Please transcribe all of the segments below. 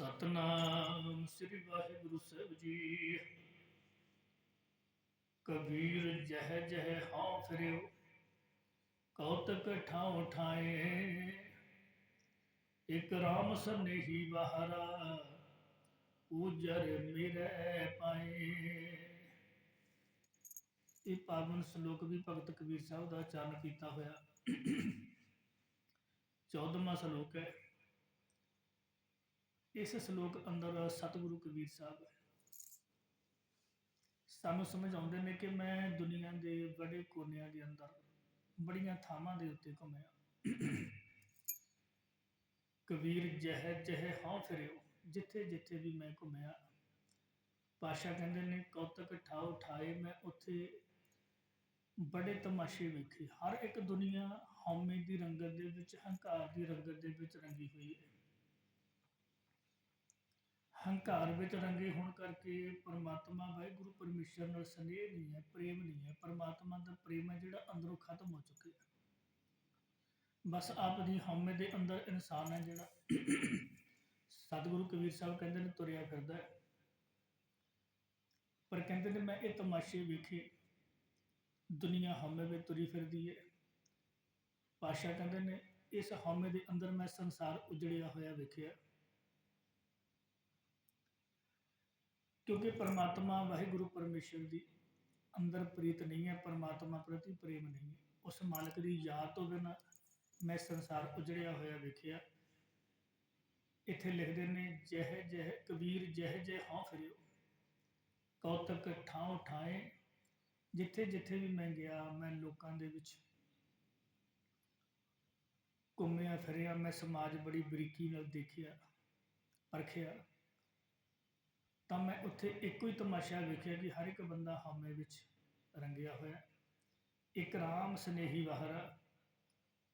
ਸਤਨਾਮ ਸ੍ਰੀ ਵਾਹਿਗੁਰੂ ਸਾਹਿਬ ਜੀ। ਕਬੀਰ ਜਹ ਜਹ ਹਾਂ ਫਿਰਿਓ, ਕੌਤਕ ਠਾਉ ਠਾਏ। ਇਕ ਰਾਮ ਸਨੇਹੀ ਬਹਾਰਾ ਉਜਰ ਮਿਰੈ ਪਾਏ। ਇਹ ਪਾਵਨ ਸ਼ਲੋਕ ਵੀ ਭਗਤ ਕਬੀਰ ਸਾਹਿਬ ਦਾ ਚਰਨ ਕੀਤਾ ਹੋਇਆ। 14ਵਾਂ ਸ਼ਲੋਕ ਹੈ। ਇਸ ਸ਼ਲੋਕ ਅੰਦਰ ਸਤਿਗੁਰੂ ਕਬੀਰ ਸਾਹਿਬ ਸਾਨੂੰ ਸਮਝ ਆਉਂਦੇ ਨੇ ਕਿ ਮੈਂ ਦੁਨੀਆ ਦੇ ਬੜੇ ਕੋਨਿਆਂ ਦੇ ਅੰਦਰ ਬੜੀਆਂ ਥਾਵਾਂ ਦੇ ਉੱਤੇ ਘੁੰਮਿਆ। ਕਬੀਰ ਜਹ ਜਹ ਹਾਂ ਫਿਰਿਓ, ਜਿੱਥੇ ਜਿੱਥੇ ਵੀ ਮੈਂ ਘੁੰਮਿਆ। ਪਾਸ਼ਾ ਕਹਿੰਦੇ ਨੇ, ਕੌਤਕ ਠਾਉ ਠਾਏ ਮੈਂ ਉੱਥੇ ਬੜੇ ਤਮਾਸ਼ੇ ਵੇਖੇ। ਹਰ ਇੱਕ ਦੁਨੀਆ ਹਉਮੈ ਦੀ ਰੰਗਤ ਦੇ ਵਿੱਚ, ਹੰਕਾਰ ਦੀ ਰੰਗਤ ਦੇ ਵਿੱਚ ਰੰਗੀ ਹੋਈ ਹੈ। ਹੰਕਾਰ ਵਿੱਚ ਰੰਗੇ ਹੋਣ ਕਰਕੇ ਪਰਮਾਤਮਾ ਵਾਹਿਗੁਰੂ ਪਰਮੇਸ਼ਰ ਨਾਲ ਸਨੇਹ ਨਹੀਂ ਹੈ, ਪ੍ਰੇਮ ਨਹੀਂ ਹੈ। ਪਰਮਾਤਮਾ ਦਾ ਪ੍ਰੇਮ ਹੈ ਜਿਹੜਾ ਅੰਦਰੋਂ ਖਤਮ ਹੋ ਚੁੱਕਿਆ। ਬਸ ਆਪ ਦੀ ਹਉਮੈ ਦੇ ਅੰਦਰ ਇਨਸਾਨ ਹੈ ਜਿਹੜਾ ਸਤਿਗੁਰੂ ਕਬੀਰ ਸਾਹਿਬ ਕਹਿੰਦੇ ਨੇ ਤੁਰਿਆ ਫਿਰਦਾ ਹੈ। ਪਰ ਕਹਿੰਦੇ ਨੇ, ਮੈਂ ਇਹ ਤਮਾਸ਼ੇ ਵੇਖੇ, ਦੁਨੀਆ ਹਉਮੈ ਵਿੱਚ ਤੁਰੀ ਫਿਰਦੀ ਹੈ। ਪਾਸ਼ਾ ਕਹਿੰਦੇ ਨੇ, ਇਸ ਹਉਮੈ ਦੇ ਅੰਦਰ ਮੈਂ ਸੰਸਾਰ ਉਜੜਿਆ ਹੋਇਆ ਵੇਖਿਆ। ਕਿਉਂਕਿ ਪਰਮਾਤਮਾ ਵਾਹਿਗੁਰੂ ਪਰਮੇਸ਼ਰ ਦੀ ਅੰਦਰ ਪ੍ਰੀਤ ਨਹੀਂ ਹੈ, ਪਰਮਾਤਮਾ ਪ੍ਰਤੀ ਪ੍ਰੇਮ ਨਹੀਂ ਹੈ। ਉਸ ਮਾਲਕ ਦੀ ਯਾਦ ਤੋਂ ਬਿਨਾਂ ਮੈਂ ਸੰਸਾਰ ਉਜੜਿਆ ਹੋਇਆ ਵੇਖਿਆ। ਇੱਥੇ ਲਿਖਦੇ ਨੇ, ਜਹ ਜਹ ਕਬੀਰ, ਜਹ ਜਹ ਹਾਂ ਫਿਰਿਓ। ਕੌਤਕ ਠਾਉ ਠਾਏ, ਜਿੱਥੇ ਜਿੱਥੇ ਵੀ ਮੈਂ ਗਿਆ, ਮੈਂ ਲੋਕਾਂ ਦੇ ਵਿੱਚ ਘੁੰਮਿਆ ਫਿਰਿਆ, ਮੈਂ ਸਮਾਜ ਬੜੀ ਬਰੀਕੀ ਨਾਲ ਦੇਖਿਆ, ਪਰਖਿਆ। ਤਾਂ ਮੈਂ ਉੱਥੇ ਇੱਕੋ ਹੀ ਤਮਾਸ਼ਾ ਵੇਖਿਆ ਕਿ ਹਰ ਇੱਕ ਬੰਦਾ ਹਾਮੇ ਵਿੱਚ ਰੰਗਿਆ ਹੋਇਆ ਇੱਕ ਰਾਮ ਸਨੇਹੀ ਵਾਹਰਾ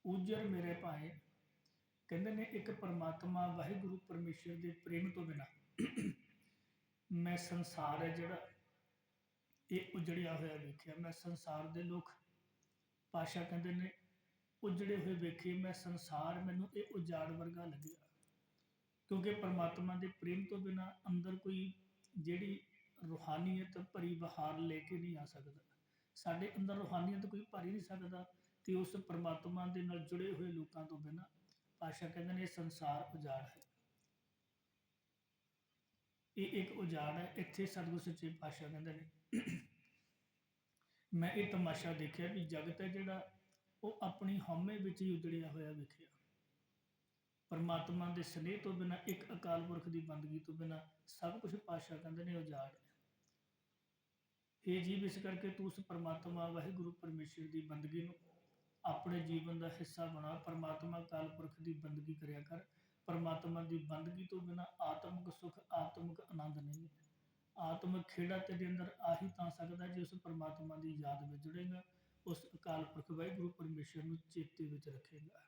ਉਜਰ ਮੇਰੇ ਭਾਏ। ਕਹਿੰਦੇ ਨੇ, ਇੱਕ ਪਰਮਾਤਮਾ ਵਾਹਿਗੁਰੂ ਪਰਮੇਸ਼ਰ ਦੇ ਪ੍ਰੇਮ ਤੋਂ ਬਿਨਾ ਮੈਂ ਸੰਸਾਰ ਹੈ ਜਿਹੜਾ। ਇਹ ਉਜੜਿਆ ਹੋਇਆ ਵੇਖਿਆ। ਮੈਂ ਸੰਸਾਰ ਦੇ ਲੋਕ ਪਾਸ਼ਾ ਕਹਿੰਦੇ ਨੇ, ਉਜੜੇ ਹੋਏ ਵੇਖੇ, ਮੈਂ ਸੰਸਾਰ ਮੈਨੂੰ ਇਹ ਉਜਾੜ ਵਰਗਾ ਲੱਗਿਆ। ਕਿਉਂਕਿ ਪਰਮਾਤਮਾ ਦੇ ਪ੍ਰੇਮ ਤੋਂ ਬਿਨਾ ਅੰਦਰ ਕੋਈ ਜਿਹੜੀ ਰੂਹਾਨੀਅਤ ਭਰੀ ਬਹਾਰ ਲੈ ਕੇ ਨਹੀਂ ਆ ਸਕਦਾ। ਸਾਡੇ ਅੰਦਰ ਰੂਹਾਨੀਅਤ ਕੋਈ ਭਰ ਹੀ ਨਹੀਂ ਸਕਦਾ ਤੇ ਉਸ ਪਰਮਾਤਮਾ ਦੇ ਨਾਲ ਜੁੜੇ ਹੋਏ ਲੋਕਾਂ ਤੋਂ ਬਿਨਾਂ ਪਾਸ਼ਾ ਕਹਿੰਦੇ ਨੇ ਇਹ ਸੰਸਾਰ ਉਜਾੜ ਹੈ। ਇਹ ਇੱਕ ਉਜਾੜ ਹੈ, ਇੱਥੇ ਸਤਿਗੁਰ ਸੱਚੇ ਪਾਤਸ਼ਾਹ ਕਹਿੰਦੇ ਨੇ। ਮੈਂ ਇਹ ਤਮਾਸ਼ਾ ਦੇਖਿਆ ਵੀ ਜਗਤ ਹੈ ਜਿਹੜਾ ਉਹ ਆਪਣੀ ਹਉਮੈ ਵਿੱਚ ਹੀ ਉਜੜਿਆ ਹੋਇਆ ਵਿਖਿਆ। ਪਰਮਾਤਮਾ ਦੇ ਸਨੇਹ ਤੋਂ ਬਿਨਾ, ਇੱਕ ਅਕਾਲ ਪੁਰਖ ਦੀ ਬੰਦਗੀ ਤੋਂ ਬਿਨਾ ਸਭ ਕੁਝ ਪਾਸ਼ਾ ਕਹਿੰਦੇ ਨੇ ਉਜਾੜ ਹੈ ਇਹ ਜੀਵ, ਇਸ ਕਰਕੇ ਤੂੰ ਉਸ ਪਰਮਾਤਮਾ, ਵਾਹਿਗੁਰੂ ਪਰਮੇਸ਼ਰ ਦੀ ਬੰਦਗੀ ਨੂੰ ਆਪਣੇ ਜੀਵਨ ਦਾ ਹਿੱਸਾ ਬਣਾ। ਪਰਮਾਤਮਾ ਅਕਾਲ ਪੁਰਖ ਦੀ ਬੰਦਗੀ ਕਰਿਆ ਕਰ। ਪਰਮਾਤਮਾ ਦੀ ਬੰਦਗੀ ਤੋਂ ਬਿਨਾ ਆਤਮਿਕ ਸੁਖ, ਆਤਮਿਕ ਆਨੰਦ ਨਹੀਂ ਹੈ ਆਤਮਿਕ ਖੇੜਾ ਤੇਰੇ ਅੰਦਰ ਆ ਹੀ ਤਾਂ ਸਕਦਾ ਜੇ ਉਸ ਪਰਮਾਤਮਾ ਦੀ ਯਾਦ ਵਿੱਚ ਜੁੜੇਗਾ। ਉਸ ਅਕਾਲ ਪੁਰਖ ਵਾਹਿਗੁਰੂ ਪਰਮੇਸ਼ਰ ਨੂੰ ਚੇਤੇ ਵਿੱਚ ਰੱਖੇਗਾ।